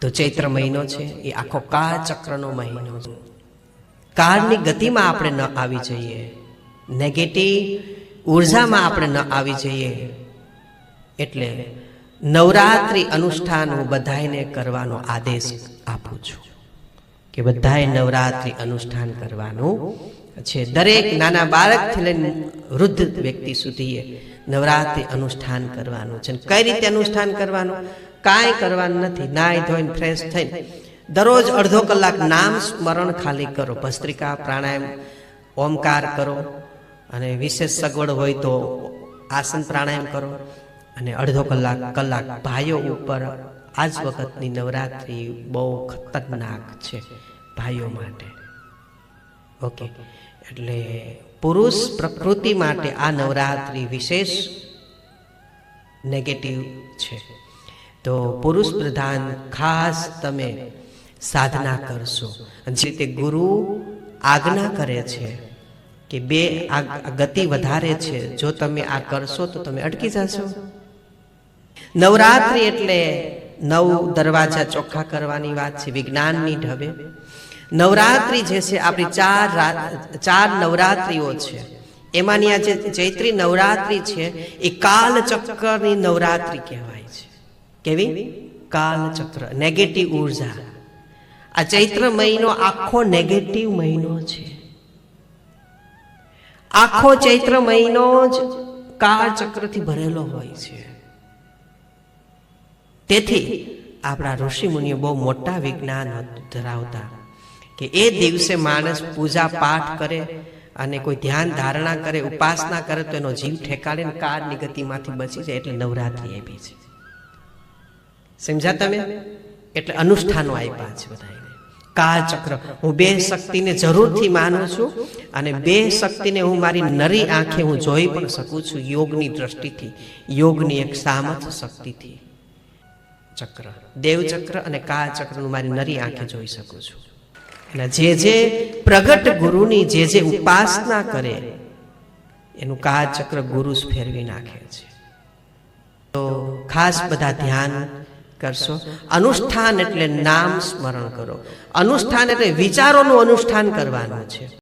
તો ચૈત્ર મહિનો છે એ આખો કાળ ચક્રનો મહિનો છે. કાળની ગતિમાં આપણે ન આવી જઈએ. નેગેટિવ ઉર્જામાં આપણે ન આવી જઈએ. એટલે નવરાત્રિ અનુષ્ઠાન હું બધાને કરવાનો આદેશ આપું છું. કે બધાએ નવરાત્રિ અનુષ્ઠાન કરવાનું છે. દરેક નાના બાળકથી લઈને વૃદ્ધ વ્યક્તિ સુધી નવરાત્રિ અનુષ્ઠાન કરવાનું છે. કઈ રીતે અનુષ્ઠાન કરવાનું? કાંઈ કરવાનું નથી નાય ધોઈને ફ્રેશ થઈને. દરરોજ અડધો કલાક નામ સ્મરણ ખાલી કરો, ભસ્ત્રિકા, પ્રાણાયામ, ઓમકાર કરો. અને વિશેષ સગવડ હોય તો આસન પ્રાણાયામ કરો. અને અડધો કલાક કલાક ભાઈઓ ઉપર આજ વખતની નવરાત્રિ બહુ ખતરનાક છે ભાઈઓ માટે. ઓકે. એટલે પુરુષ પ્રકૃતિ માટે આ નવરાત્રિ વિશેષ નેગેટિવ છે. તો પુરુષ પ્રધાન ખાસ તમે સાધના કરશો. જે તે ગુરુ આજ્ઞા કરે છે કે બે આ ગતિ વધારે છે, જો તમે આ કરશો તો તમે અટકી જશો. નવરાત્રિ એટલે નવ દરવાજા ચોખ્ખા કરવાની વાત છે, વિજ્ઞાનની ઢબે. નવરાત્રિ જે છે, આપણી ચાર ચાર નવરાત્રિઓ છે. એમાંની આ જે ચૈત્રી નવરાત્રિ છે, એ કાલચક્રની નવરાત્રિ કહેવાય છે. કેવી? કાલચક્ર. નેગેટિવ ઊર્જા. આ ચૈત્ર મહિનો આખો નેગેટિવ મહિનો છે. આખો ચૈત્ર મહિનો જ કાળચક્રથી ભરેલો હોય છે. તેથી આપણા ઋષિ મુનિઓ બહુ મોટા વિજ્ઞાન ધરાવતા કે એ દિવસે માણસ પૂજા પાઠ કરે અને કોઈ ધ્યાન ધારણા કરે ઉપાસના કરે તો એનો જીવ ઠેકાડે કાળની ગતિમાંથી બચી જાય એટલે નવરાત્રિ આપી છે સમજ્યા તમે? એટલે અનુષ્ઠાનો આપ્યા છે બધાને કાળ ચક્ર હું બે શક્તિને જરૂરથી માનું છું અને બે શક્તિને હું મારી નરી આંખે હું જોઈ પણ શકું છું યોગની દ્રષ્ટિથી. યોગની એક સામર્થ શક્તિથી. ચક્ર દેવ ચક્ર અને કાળ ચક્રનું મારી નરી આંખે જોઈ શકું છું. અને જે જે પ્રગટ ગુરુની જે જે ઉપાસના કરે એનું કાળ ચક્ર ગુરુ જ ફેરવી નાખે છે. તો ખાસ બધા ધ્યાન કરશો? અનુષ્ઠાન એટલે નામ સ્મરણ કરો. અનુષ્ઠાન એટલે વિચારોનું અનુષ્ઠાન કરવાનું છે.